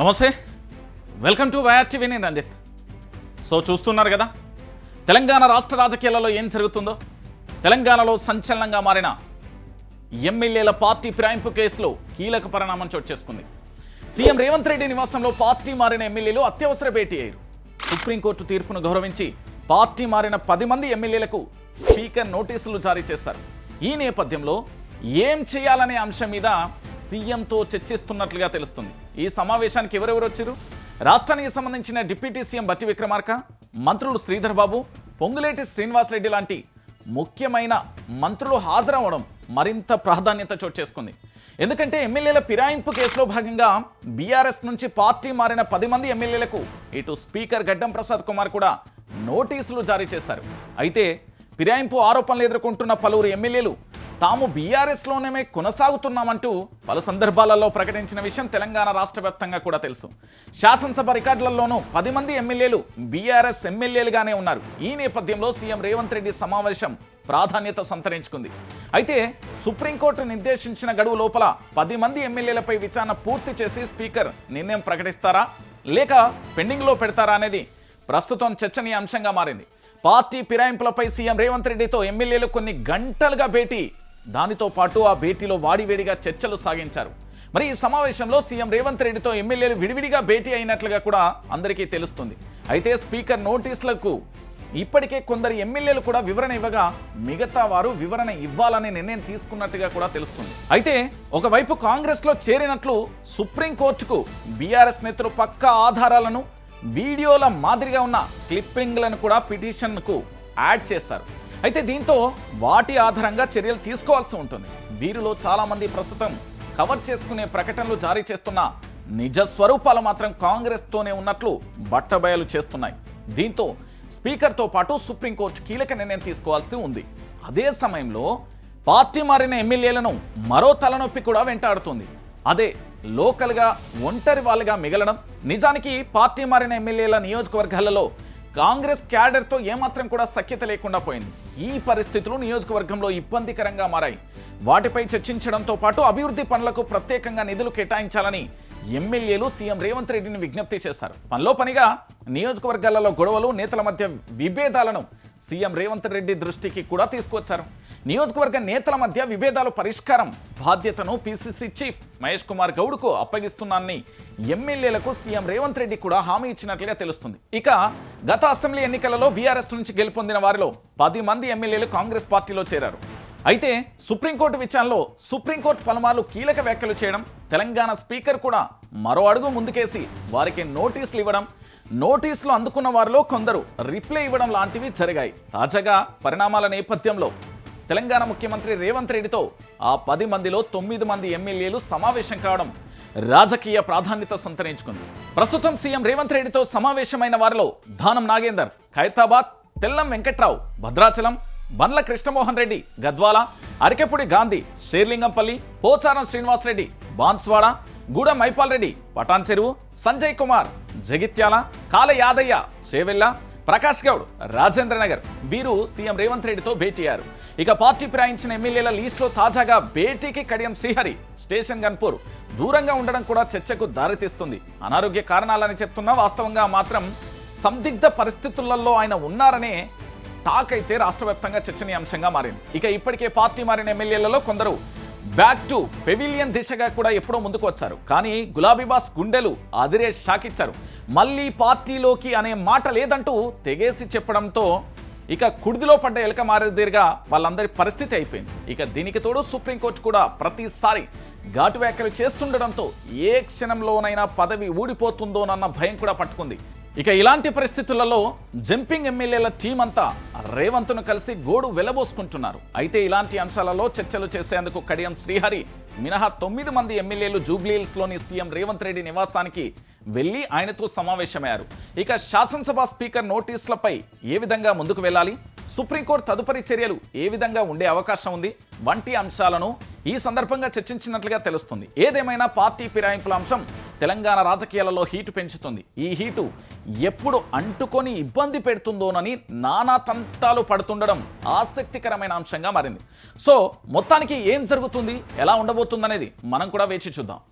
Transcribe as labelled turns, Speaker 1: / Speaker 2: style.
Speaker 1: నమస్తే. Welcome to YR TV నేను Ranjith. So చూస్తున్నారు కదా? తెలంగాణ రాష్ట్ర రాజకీయాలలో ఏం జరుగుతుందో? తెలంగాణలో సంచలనంగా మారిన ఎమ్మెల్యేల పార్టీ ఫిరాయింపు కేసులో కీలక పరిణామం చోటు చేసుకుంది. సీఎం రేవంత్ రెడ్డి నివాసంలో పార్టీ మారిన ఎమ్మెల్యేలు అత్యవసర భేటీ అయ్యారు. సుప్రీంకోర్టు తీర్పును గౌరవించి పార్టీ మారిన పది మంది ఎమ్మెల్యేలకు స్పీకర్ నోటీసులు జారీ చేశారు. ఈ నేపథ్యంలో ఏం చేయాలనే అంశం మీద సీఎంతో చర్చిస్తున్నట్లుగా తెలుస్తుంది. ఈ సమావేశానికి ఎవరెవరు వచ్చారు? రాష్ట్రానికి సంబంధించిన డిప్యూటీ సీఎం బట్టి విక్రమార్క మంత్రులు శ్రీధర్ బాబు పొంగులేటి శ్రీనివాసరెడ్డి లాంటి ముఖ్యమైన మంత్రులు హాజరవ్వడం మరింత ప్రాధాన్యత చోటు చేసుకుంది. ఎందుకంటే ఎమ్మెల్యేల ఫిరాయింపు కేసులో భాగంగా బీఆర్ఎస్ నుంచి పార్టీ మారిన పది మంది ఎమ్మెల్యేలకు ఇటు స్పీకర్ గడ్డం ప్రసాద్ కుమార్ కూడా నోటీసులు జారీ చేశారు. అయితే ఫిరాయింపు ఆరోపణలు ఎదుర్కొంటున్న పలువురు ఎమ్మెల్యేలు తాము బీఆర్ఎస్లోనే కొనసాగుతున్నామంటూ పలు సందర్భాలలో ప్రకటించిన విషయం తెలంగాణ రాష్ట్ర వ్యాప్తంగా కూడా తెలుసు. శాసనసభ రికార్డులలోనూ పది మంది ఎమ్మెల్యేలు బీఆర్ఎస్ ఎమ్మెల్యేలుగానే ఉన్నారు. ఈ నేపథ్యంలో సీఎం రేవంత్ రెడ్డి సమావేశం ప్రాధాన్యత సంతరించుకుంది. అయితే సుప్రీంకోర్టు నిర్దేశించిన గడువు లోపల పది మంది ఎమ్మెల్యేలపై విచారణ పూర్తి చేసి స్పీకర్ నిర్ణయం ప్రకటిస్తారా? లేక పెండింగ్లో పెడతారా అనేది ప్రస్తుతం చర్చనీయాంశంగా మారింది. పార్టీ ఫిరాయింపులపై సీఎం రేవంత్ రెడ్డితో ఎమ్మెల్యేలు కొన్ని గంటలుగా భేటీ దానితో పాటు ఆ భేటీలో వాడివేడిగా చర్చలు సాగించారు. మరి ఈ సమావేశంలో సీఎం రేవంత్ రెడ్డితో ఎమ్మెల్యేలు విడివిడిగా భేటీ అయినట్లుగా కూడా అందరికీ తెలుస్తుంది. అయితే స్పీకర్ నోటీసులకు ఇప్పటికే కొందరు ఎమ్మెల్యేలు కూడా వివరణ ఇవ్వగా మిగతా వారు వివరణ ఇవ్వాలనే నిర్ణయం తీసుకున్నట్టుగా కూడా తెలుస్తుంది. అయితే ఒకవైపు కాంగ్రెస్లో చేరినట్లు సుప్రీంకోర్టుకు బీఆర్ఎస్ నేతలు పక్క ఆధారాలను వీడియోల మాదిరిగా ఉన్న క్లిప్పింగ్లను కూడా పిటిషన్కు యాడ్ చేశారు. అయితే దీంతో వాటి ఆధారంగా చర్యలు తీసుకోవాల్సి ఉంటుంది. వీరిలో చాలామంది ప్రస్తుతం కవర్ చేసుకునే ప్రకటనలు జారీ చేస్తున్న నిజ స్వరూపాలు మాత్రం కాంగ్రెస్తోనే ఉన్నట్లు బట్టబయలు చేస్తున్నాయి. దీంతో స్పీకర్తో పాటు సుప్రీంకోర్టు కీలక నిర్ణయం తీసుకోవాల్సి ఉంది. అదే సమయంలో పార్టీ మారిన ఎమ్మెల్యేలను మరో తలనొప్పి కూడా వెంటాడుతుంది. అదే లోకల్గా ఒంటరి వాళ్ళుగా మిగలడం నిజానికి పార్టీ మారిన ఎమ్మెల్యేల నియోజకవర్గాలలో కాంగ్రెస్ క్యాడర్తో ఏమాత్రం కూడా సఖ్యత లేకుండా పోయింది. ఈ పరిస్థితులు నియోజకవర్గంలో ఇబ్బందికరంగా మారాయి. వాటిపై చర్చించడంతో పాటు అభివృద్ధి పనులకు ప్రత్యేకంగా నిధులు కేటాయించాలని ఎమ్మెల్యేలు సీఎం రేవంత్ రెడ్డిని విజ్ఞప్తి చేశారు. పనిలో పనిగా నియోజకవర్గాలలో గొడవలు నేతల మధ్య విభేదాలను సీఎం రేవంత్ రెడ్డి దృష్టికి కూడా తీసుకొచ్చారు నియోజకవర్గ నేతల మధ్య విభేదాలు పరిష్కారం బాధ్యతను పిసిసి చీఫ్ మహేష్ కుమార్ గౌడ్కు అప్పగిస్తున్నానని ఎమ్మెల్యేలకు సీఎం రేవంత్ రెడ్డి కూడా హామీ ఇచ్చినట్లుగా తెలుస్తుంది. ఇక గత అసెంబ్లీ ఎన్నికలలో బీఆర్ఎస్ నుంచి గెలుపొందిన వారిలో పది మంది ఎమ్మెల్యేలు కాంగ్రెస్ పార్టీలో చేరారు. అయితే సుప్రీంకోర్టు విచారణలో సుప్రీంకోర్టు పలుమార్లు కీలక వ్యాఖ్యలు చేయడం తెలంగాణ స్పీకర్ కూడా మరో అడుగు ముందుకేసి వారికి నోటీసులు ఇవ్వడం నోటీసులు అందుకున్న వారిలో కొందరు రిప్లై ఇవ్వడం లాంటివి జరిగాయి. తాజాగా పరిణామాల నేపథ్యంలో తెలంగాణ ముఖ్యమంత్రి రేవంత్ రెడ్డితో ఆ పది మందిలో తొమ్మిది మంది ఎమ్మెల్యేలు సమావేశం కావడం రాజకీయ ప్రాధాన్యత సంతరించుకుంది. ప్రస్తుతం సీఎం రేవంత్ రెడ్డితో సమావేశమైన వారిలో దానం నాగేందర్ ఖైరతాబాద్ తెల్లం వెంకట్రావు భద్రాచలం బండ్ల కృష్ణమోహన్ రెడ్డి గద్వాల అరికెపుడి గాంధీ షేర్లింగంపల్లి పోచారం శ్రీనివాసరెడ్డి బాన్స్వాడ గూడ మైపాల్ రెడ్డి పటాన్ చెరువు సంజయ్ కుమార్ జగిత్యాల కాల యాదయ్య చేవెల్ల ప్రకాష్ గౌడ్ రాజేంద్ర నగర్. వీరు సీఎం రేవంత్ రెడ్డితో భేటీ అయ్యారు. ఇక పార్టీ ప్రయాణించిన ఎమ్మెల్యేల లిస్టులో తాజాగా భేటీకి కడియం శ్రీహరి స్టేషన్ గన్పూర్. దూరంగా ఉండడం కూడా చర్చకు దారితీస్తుంది. అనారోగ్య కారణాలని చెప్తున్నా వాస్తవంగా మాత్రం సందిగ్ధ పరిస్థితులలో ఆయన ఉన్నారనే టాక్ అయితే రాష్ట్ర వ్యాప్తంగా చర్చనీయాంశంగా మారింది. ఇక ఇప్పటికే పార్టీ మారిన ఎమ్మెల్యేలలో కొందరు బ్యాక్ టు పెవిలియన్ దిశగా కూడా ఎప్పుడో ముందుకు వచ్చారు. కానీ గులాబీ బాస్ గుండెలు అదిరే షాకిచ్చారు. మళ్ళీ పార్టీలోకి అనే మాట లేదంటూ తెగేసి చెప్పడంతో ఇక కుడిదిలో పడ్డ ఎలక మారేదిరిగా వాళ్ళందరి పరిస్థితి అయిపోయింది. ఇక దీనికి తోడు సుప్రీంకోర్టు కూడా ప్రతిసారి ఘాటు వ్యాఖ్యలు చేస్తుండడంతో ఏ క్షణంలోనైనా పదవి ఊడిపోతుందోనన్న భయం కూడా పట్టుకుంది. ఇక ఇలాంటి పరిస్థితులలో జంపింగ్ ఎమ్మెల్యేల టీం అంతా రేవంత్ను కలిసి గోడు వెలబోసుకుంటున్నారు. అయితే ఇలాంటి అంశాలలో చర్చలు చేసేందుకు కడియం శ్రీహరి మినహా తొమ్మిది మంది ఎమ్మెల్యేలు జూబ్లీహిల్స్లోని సీఎం రేవంత్ రెడ్డి నివాసానికి వెళ్ళి ఆయనతో సమావేశమయ్యారు. ఇక శాసనసభ స్పీకర్ నోటీసులపై ఏ విధంగా ముందుకు వెళ్ళాలి? సుప్రీంకోర్టు తదుపరి చర్యలు ఏ విధంగా ఉండే అవకాశం ఉంది? వంటి అంశాలను ఈ సందర్భంగా చర్చించినట్లుగా తెలుస్తుంది. ఏదేమైనా పార్టీ ఫిరాయింపుల అంశం తెలంగాణ రాజకీయాలలో హీటు పెంచుతుంది. ఈ హీటు ఎప్పుడు అంటుకొని ఇబ్బంది పెడుతుందోనని నానా తంటాలు పడుతుండడం ఆసక్తికరమైన అంశంగా మారింది. సో మొత్తానికి ఏం జరుగుతుంది? ఎలా ఉండబోతుందనేది మనం కూడా వేచి చూద్దాం.